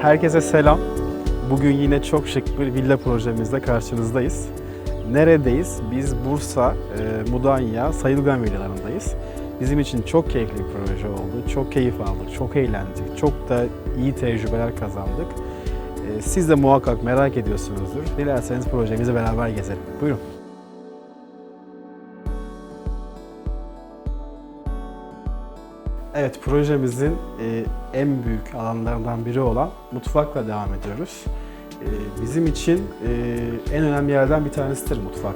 Herkese selam. Bugün yine çok şık bir villa projemizle karşınızdayız. Neredeyiz? Biz Bursa, e, Mudanya, Sayılgan villalarındayız. Bizim için çok keyifli bir proje oldu. Çok keyif aldık, çok eğlendik, çok da iyi tecrübeler kazandık. E, Siz de muhakkak merak ediyorsunuzdur. Dilerseniz projemizi beraber gezelim. Buyurun. Evet, projemizin e, en büyük alanlarından biri olan mutfakla devam ediyoruz. E, bizim için e, en önemli yerden bir tanesidir mutfak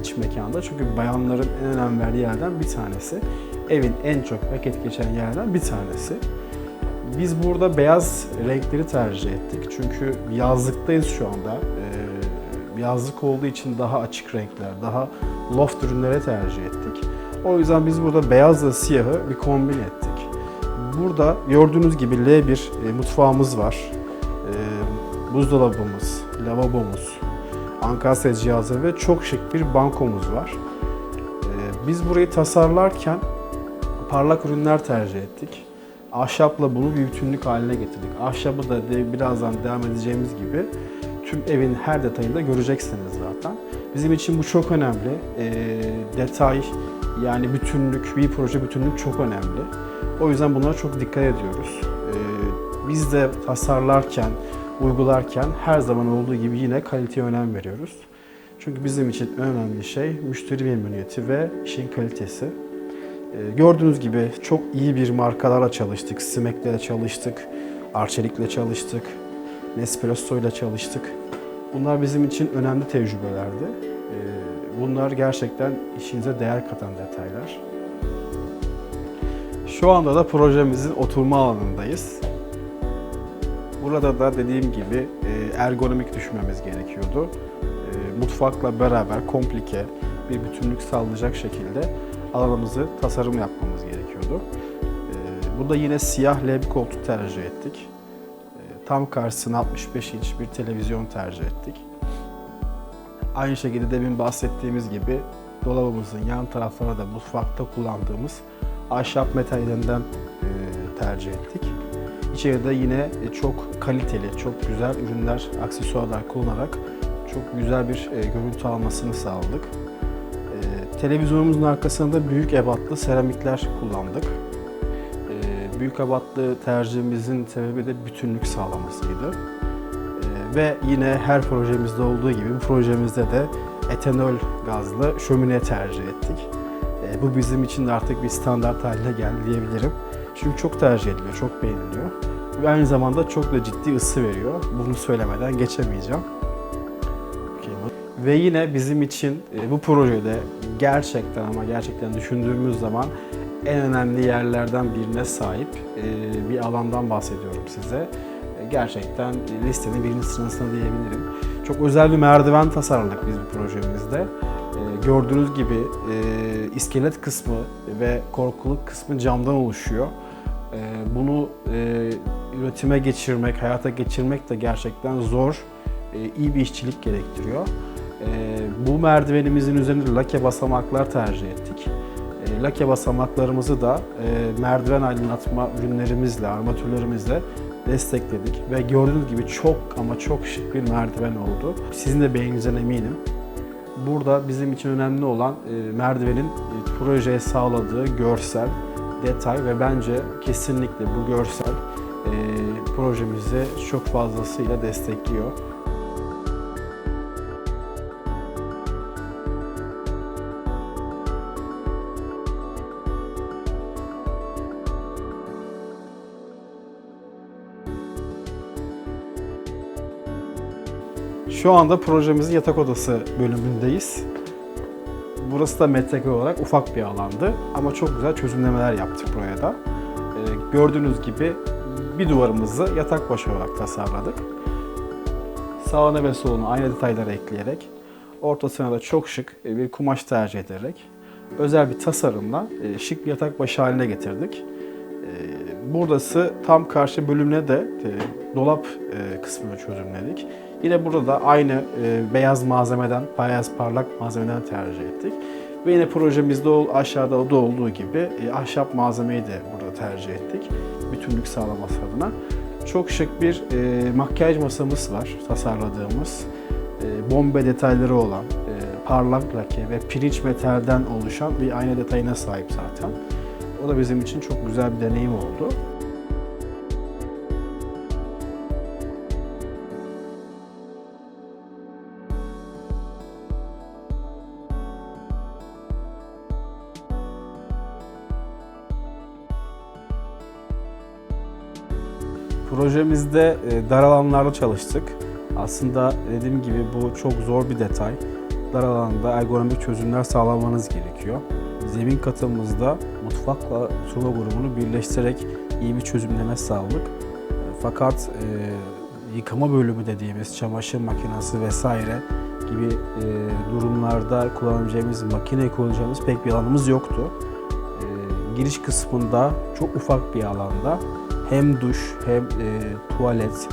iç mekanda. Çünkü bayanların en önem verdiği yerden bir tanesi. Evin en çok vakit geçen yerden bir tanesi. Biz burada beyaz renkleri tercih ettik. Çünkü yazlıktayız şu anda. Yazlık olduğu için daha açık renkler, daha loft ürünlere tercih ettik. O yüzden biz burada beyazla siyahı bir kombin ettik. Burada gördüğünüz gibi L1 e, mutfağımız var. E, buzdolabımız, lavabomuz, ankastre cihazı ve çok şık bir bankomuz var. E, biz burayı tasarlarken parlak ürünler tercih ettik. Ahşapla bunu bir bütünlük haline getirdik. Ahşabı da birazdan devam edeceğimiz gibi tüm evin her detayında göreceksiniz zaten. Bizim için bu çok önemli. E, detay yani bütünlük, bir proje bütünlük çok önemli. O yüzden bunlara çok dikkat ediyoruz. Ee, biz de tasarlarken, uygularken her zaman olduğu gibi yine kaliteye önem veriyoruz. Çünkü bizim için en önemli şey müşteri memnuniyeti ve işin kalitesi. Ee, gördüğünüz gibi çok iyi bir markalarla çalıştık. Smek'le çalıştık, Arçelik'le çalıştık, Nespresso ile çalıştık. Bunlar bizim için önemli tecrübelerdi. Ee, bunlar gerçekten işinize değer katan detaylar. Şu anda da projemizin oturma alanındayız. Burada da dediğim gibi e, ergonomik düşmemiz gerekiyordu. E, Mutfakla beraber komplike bir bütünlük sağlayacak şekilde alanımızı tasarım yapmamız gerekiyordu. E, Burada yine siyah L bir koltuk tercih ettik. Tam karşısına 65 inç bir televizyon tercih ettik. Aynı şekilde demin bahsettiğimiz gibi dolabımızın yan taraflarına da mutfakta kullandığımız ahşap metallerinden e, tercih ettik. İçeride yine e, çok kaliteli, çok güzel ürünler, aksesuarlar kullanarak çok güzel bir e, görüntü almasını sağladık. Televizyonumuzun arkasında büyük ebatlı seramikler kullandık. Büyük ebatlı tercihimizin sebebi de bütünlük sağlamasıydı. Ve yine her projemizde olduğu gibi bu projemizde de etanol gazlı şömine tercih ettik. Bu bizim için de artık bir standart haline geldi diyebilirim. Çünkü çok tercih ediliyor, çok beğeniliyor. Ve aynı zamanda çok da ciddi ısı veriyor. Bunu söylemeden geçemeyeceğim. Ve yine bizim için e, bu projede gerçekten ama gerçekten düşündüğümüz zaman en önemli yerlerden birine sahip e, bir alandan bahsediyorum size. E, Gerçekten listenin birinci sırasına diyebilirim. Çok özel bir merdiven tasarladık biz bu projemizde. E, Gördüğünüz gibi e, iskelet kısmı ve korkuluk kısmı camdan oluşuyor. E, Bunu e, üretime geçirmek, hayata geçirmek de gerçekten zor, e, iyi bir işçilik gerektiriyor. E, Bu merdivenimizin üzerinde lake basamaklar tercih ettik. E, Lake basamaklarımızı da e, merdiven aydınlatma ürünlerimizle, armatürlerimizle destekledik ve gördüğünüz gibi çok ama çok şık bir merdiven oldu. Sizin de beğeninize eminim. Burada bizim için önemli olan e, merdivenin e, projeye sağladığı görsel, detay ve bence kesinlikle bu görsel e, projemizi çok fazlasıyla destekliyor. Şu anda projemizin yatak odası bölümündeyiz. Burası da metrekare olarak ufak bir alandı ama çok güzel çözümlemeler yaptık buraya da. Ee, gördüğünüz gibi bir duvarımızı yatak başı olarak tasarladık. Sağına ve soluna aynı detayları ekleyerek, ortasına da çok şık bir kumaş tercih ederek özel bir tasarımla e, şık bir yatak başı haline getirdik. Ee, Buradası tam karşı bölümüne de e, dolap e, kısmını çözümledik. Yine burada da aynı e, beyaz malzemeden, beyaz parlak malzemeden tercih ettik. Ve yine projemizde aşağıda da olduğu gibi e, ahşap malzemeyi de burada tercih ettik. Bütünlük sağlaması adına. çok şık bir e, makyaj masamız var tasarladığımız. E, bombe detayları olan, e, parlak lake ve pirinç metalden oluşan bir ayna detayına sahip zaten. O da bizim için çok güzel bir deneyim oldu. Projemizde e, dar alanlarda çalıştık. Aslında dediğim gibi bu çok zor bir detay. Dar alanda ergonomik çözümler sağlamanız gerekiyor. Zemin katımızda mutfakla tuva grubunu birleştirerek iyi bir çözümleme sağladık. E, Fakat e, yıkama bölümü dediğimiz çamaşır makinesi vesaire gibi e, durumlarda kullanabileceğimiz, makineyi kullanacağımız pek bir alanımız yoktu. E, giriş kısmında çok ufak bir alanda hem duş hem e, tuvalet,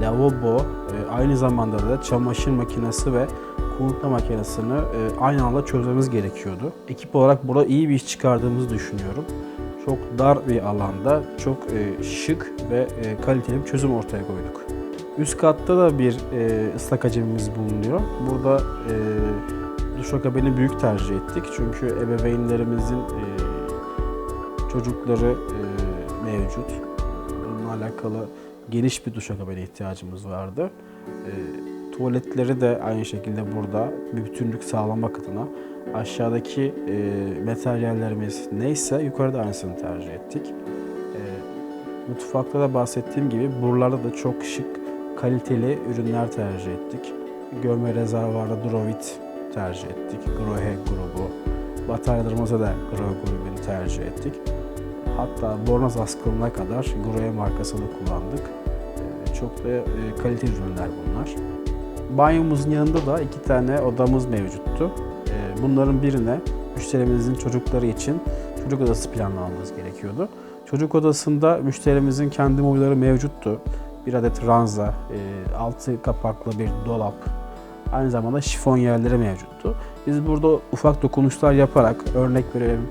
lavabo, e, aynı zamanda da çamaşır makinesi ve kurutma makinesini e, aynı anda çözmemiz gerekiyordu. Ekip olarak burada iyi bir iş çıkardığımızı düşünüyorum. Çok dar bir alanda çok e, şık ve e, kaliteli bir çözüm ortaya koyduk. Üst katta da bir e, ıslak hacimimiz bulunuyor. Burada e, duşakabini büyük tercih ettik çünkü ebeveynlerimizin e, çocukları e, mevcut. Alakalı geniş bir duşakabine ihtiyacımız vardı. E, tuvaletleri de aynı şekilde burada bir bütünlük sağlamak adına aşağıdaki e, materyallerimiz neyse yukarıda aynısını tercih ettik. E, mutfakta da bahsettiğim gibi buralarda da çok şık, kaliteli ürünler tercih ettik. Gömme rezervuarda Drovit tercih ettik. Grohe grubu. Bataryalarımıza da Grohe grubunu tercih ettik. Hatta bornoz askılına kadar Grohe markasını kullandık. Ee, Çok da e, kaliteli ürünler bunlar. Banyomuzun yanında da iki tane odamız mevcuttu. Ee, Bunların birine müşterimizin çocukları için çocuk odası planlamamız gerekiyordu. Çocuk odasında müşterimizin kendi mobilyaları mevcuttu. Bir adet ranza, e, altı kapaklı bir dolap, aynı zamanda şifon yerleri mevcuttu. Biz burada ufak dokunuşlar yaparak, örnek verelim,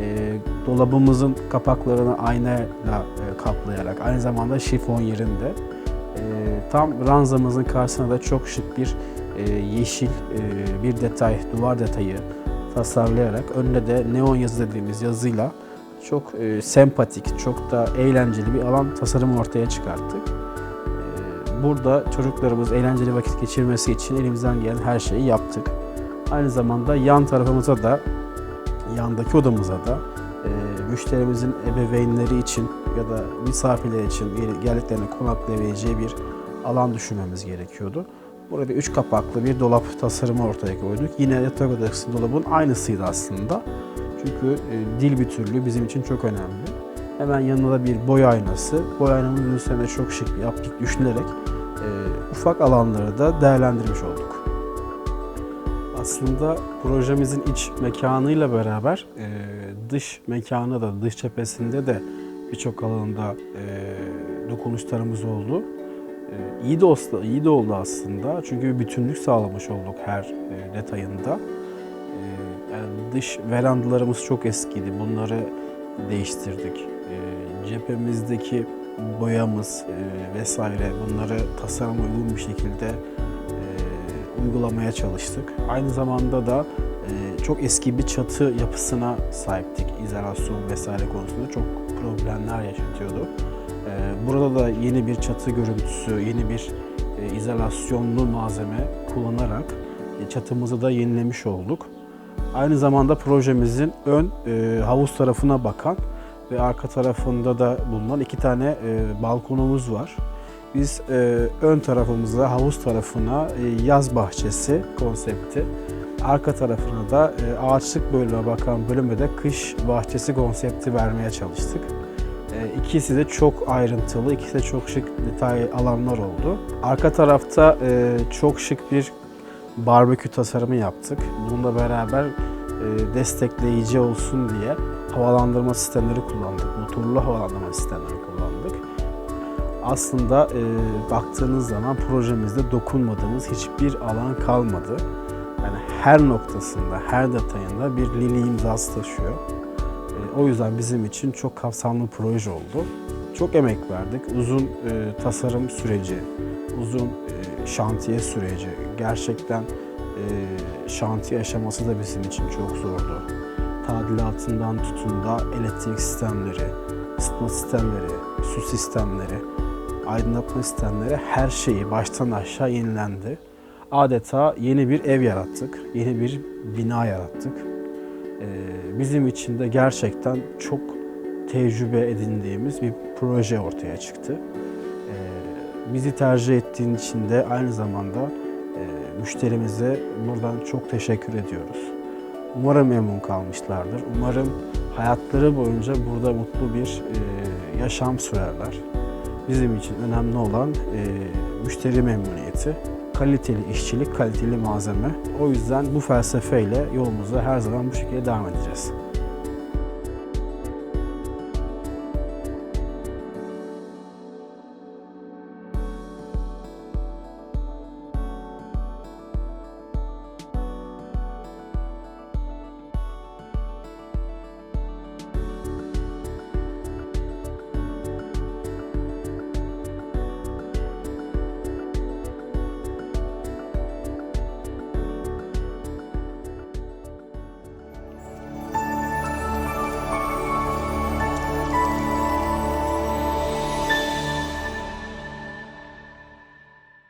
e, dolabımızın kapaklarını aynayla e, kaplayarak, aynı zamanda şifon yerinde e, tam ranzamızın karşısına da çok şık bir e, yeşil e, bir detay, duvar detayı tasarlayarak önüne de neon yazı dediğimiz yazıyla çok e, sempatik, çok da eğlenceli bir alan tasarımı ortaya çıkarttık. E, Burada çocuklarımız eğlenceli vakit geçirmesi için elimizden gelen her şeyi yaptık. Aynı zamanda yan tarafımıza da, yandaki odamıza da e, müşterimizin ebeveynleri için ya da misafirler için gel- geldiklerinde konaklayabileceği bir alan düşünmemiz gerekiyordu. Burada üç kapaklı bir dolap tasarımı ortaya koyduk. Yine yatak odası dolabın aynısıydı aslında. Çünkü e, dil bütünlüğü bizim için çok önemli. Hemen yanında da bir boy aynası. Boy aynamızın üzerine çok şık bir aplik düşünerek e, ufak alanları da değerlendirmiş olduk. Aslında projemizin iç mekanıyla beraber e, dış mekanı da, dış cephesinde de birçok alanda e, dokunuşlarımız oldu. E, iyi de olsa, iyi de oldu aslında çünkü bir bütünlük sağlamış olduk her e, detayında. E, yani dış verandalarımız çok eskiydi, bunları değiştirdik. E, cephemizdeki boyamız e, vesaire bunları tasarıma uygun bir şekilde uygulamaya çalıştık. Aynı zamanda da e, çok eski bir çatı yapısına sahiptik. İzolasyon vesaire konusunda çok problemler yaşatıyordu. E, burada da yeni bir çatı görüntüsü, yeni bir e, izolasyonlu malzeme kullanarak çatımızı da yenilemiş olduk. Aynı zamanda projemizin ön havuz tarafına bakan ve arka tarafında da bulunan iki tane balkonumuz var. Biz e, ön tarafımıza, havuz tarafına e, yaz bahçesi konsepti, arka tarafına da e, ağaçlık bölüme bakan bölüme de kış bahçesi konsepti vermeye çalıştık. E, ikisi de çok ayrıntılı, ikisi de çok şık detay alanlar oldu. Arka tarafta e, çok şık bir barbekü tasarımı yaptık. Bununla beraber e, destekleyici olsun diye havalandırma sistemleri kullandık. Motorlu havalandırma sistemleri kullandık. Aslında e, baktığınız zaman projemizde dokunmadığımız hiçbir alan kalmadı. Yani her noktasında, her detayında bir Lili imzası taşıyor. E, o yüzden bizim için çok kapsamlı proje oldu. Çok emek verdik. Uzun e, tasarım süreci, uzun e, şantiye süreci. Gerçekten e, şantiye aşaması da bizim için çok zordu. Tadilatından tutun da elektrik sistemleri, ısıtma sistemleri, su sistemleri, aydınlatma sistemleri her şeyi baştan aşağı yenilendi. Adeta yeni bir ev yarattık, yeni bir bina yarattık. Ee, bizim için de gerçekten çok tecrübe edindiğimiz bir proje ortaya çıktı. Ee, bizi tercih ettiğin için de aynı zamanda e, müşterimize buradan çok teşekkür ediyoruz. Umarım memnun kalmışlardır. Umarım hayatları boyunca burada mutlu bir e, yaşam sürerler. Bizim için önemli olan e, müşteri memnuniyeti, kaliteli işçilik, kaliteli malzeme. O yüzden bu felsefeyle yolumuza her zaman bu şekilde devam edeceğiz.